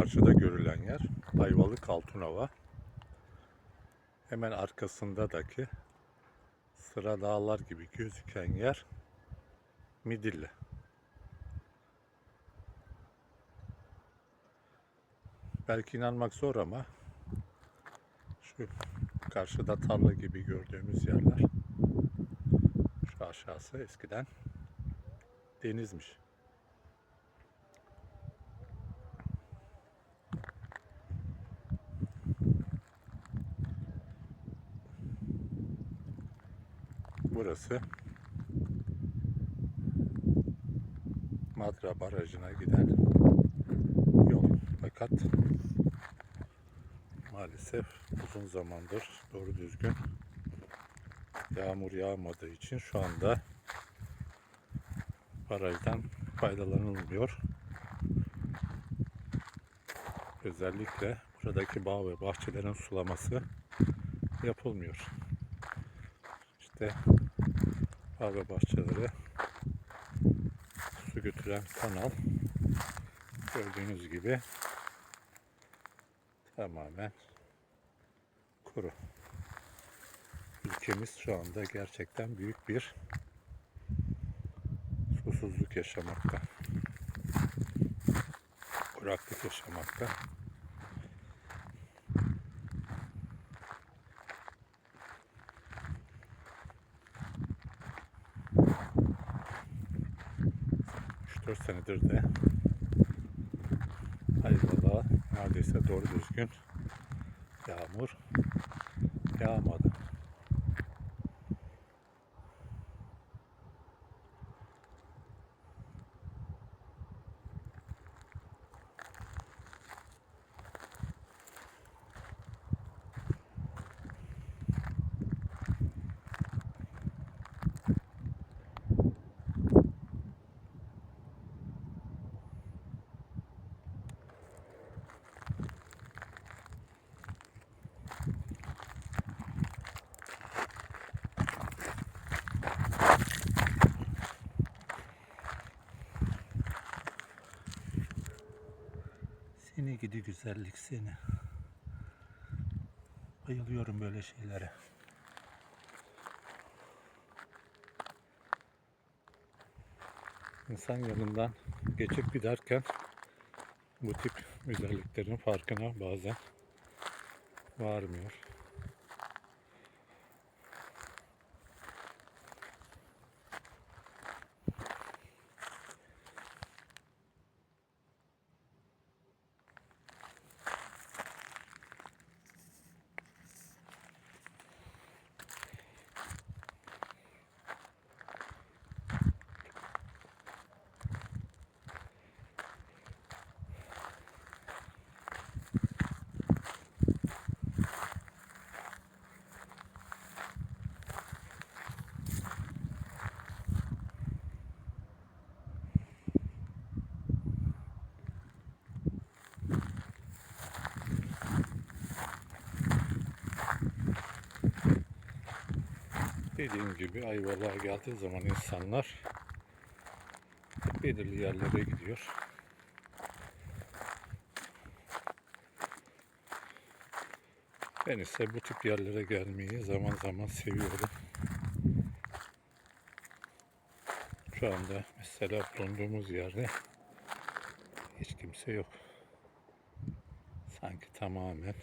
karşıda görülen yer Ayvalık Altınova. Hemen arkasındaki sıra dağlar gibi gözüken yer Midilli. Belki inanmak zor ama şu karşıda tarla gibi gördüğümüz yerler şu aşağısı eskiden denizmiş. Burası Madra Barajı'na giden yol. Fakat maalesef uzun zamandır doğru düzgün yağmur yağmadığı için şu anda barajdan faydalanılmıyor. Özellikle buradaki bağ ve bahçelerin sulaması yapılmıyor. İşte bağ ve bahçelere su götüren kanal gördüğünüz gibi tamamen kuru. Ülkemiz şu anda gerçekten büyük bir susuzluk yaşamakta. Kuraklık yaşamakta. Üç dört senedir de Ayvalık'a neredeyse doğru düzgün yağmur yağmadı. Gidi güzellik seni. Bayılıyorum böyle şeylere. İnsan yanından geçip giderken bu tip güzelliklerin farkına bazen varmıyor. Dediğim gibi Ayvalık'a geldiği zaman insanlar belirli yerlere gidiyor. Ben ise bu tip yerlere gelmeyi zaman zaman seviyorum. Şu anda mesela bulunduğumuz yerde hiç kimse yok. Sanki tamamen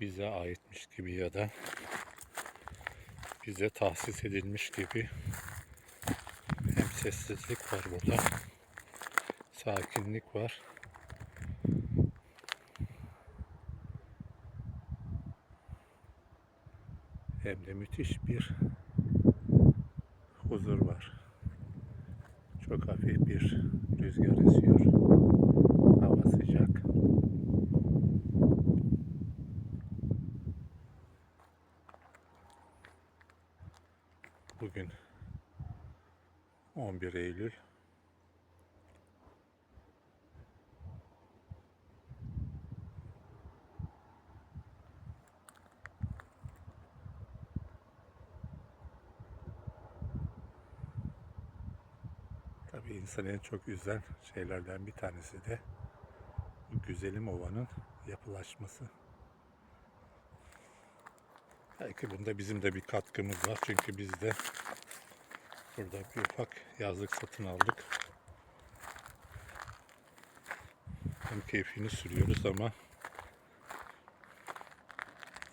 bize aitmiş gibi ya da bize tahsis edilmiş gibi hem sessizlik var burada, sakinlik var. Hem de müthiş bir huzur var. Çok hafif bir rüzgar esiyor. Hava sıcak. 11 Eylül. Tabii insanı en çok üzen şeylerden bir tanesi de güzelim ovanın yapılaşması. Belki bunda bizim de bir katkımız var. Çünkü biz de burada bir ufak yazlık satın aldık. Hem keyfini sürüyoruz ama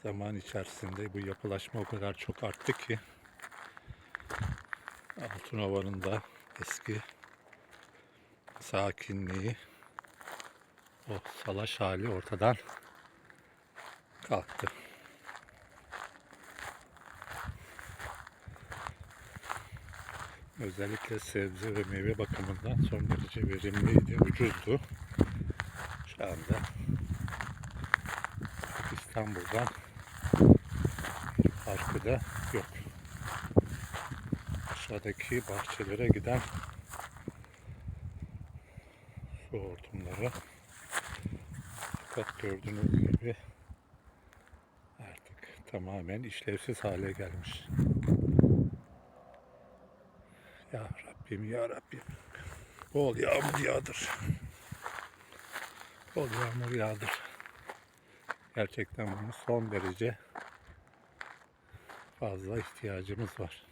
zaman içerisinde bu yapılaşma o kadar çok arttı ki Altınova'nın da eski sakinliği o salaş hali ortadan kalktı. Özellikle sebze ve meyve bakımından son derece verimliydi, ucuzdu. Şu anda İstanbul'dan bir farkı da yok. Aşağıdaki bahçelere giden su hortumları fakat gördüğünüz gibi artık tamamen işlevsiz hale gelmiş. Ya Rabbim ya Rabbim. Bol yağmur yağdır. Bol yağmur yağdır. Gerçekten bunun son derece fazla ihtiyacımız var.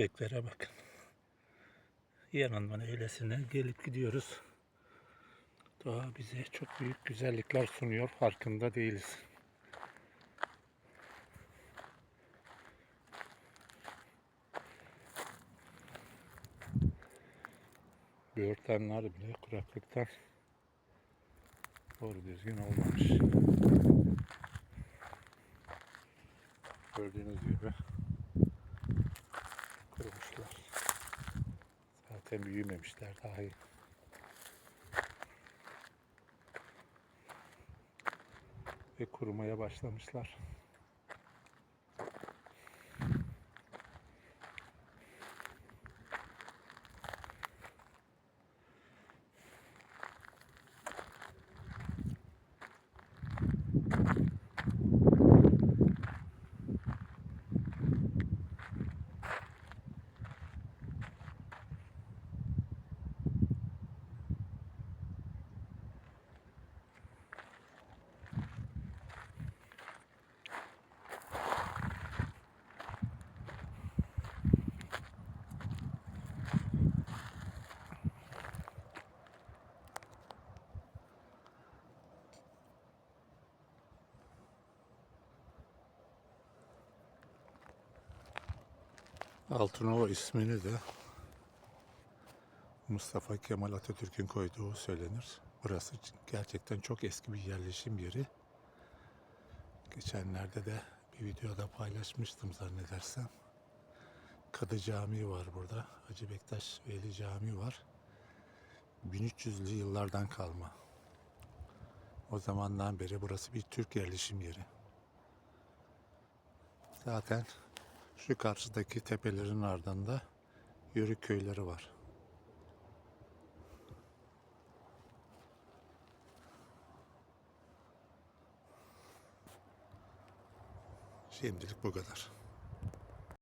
Şu çiçeklere bakın. Yanından öylesine gelip gidiyoruz. Doğa bize çok büyük güzellikler sunuyor. Farkında değiliz. Böğürtlenler bile kuraklıktan doğru düzgün olmamış. Gördüğünüz gibi Zaten büyümemişler daha iyi. Ve kurumaya başlamışlar. Altınova ismini de Mustafa Kemal Atatürk'ün koyduğu söylenir. Burası gerçekten çok eski bir yerleşim yeri. Geçenlerde de bir videoda paylaşmıştım zannedersem. Kadı Camii var burada. Hacı Bektaş Veli Camii var. 1300'lü yıllardan kalma. O zamandan beri burası bir Türk yerleşim yeri. Zaten şu karşıdaki tepelerin ardında Yörük köyleri var. Şimdilik bu kadar.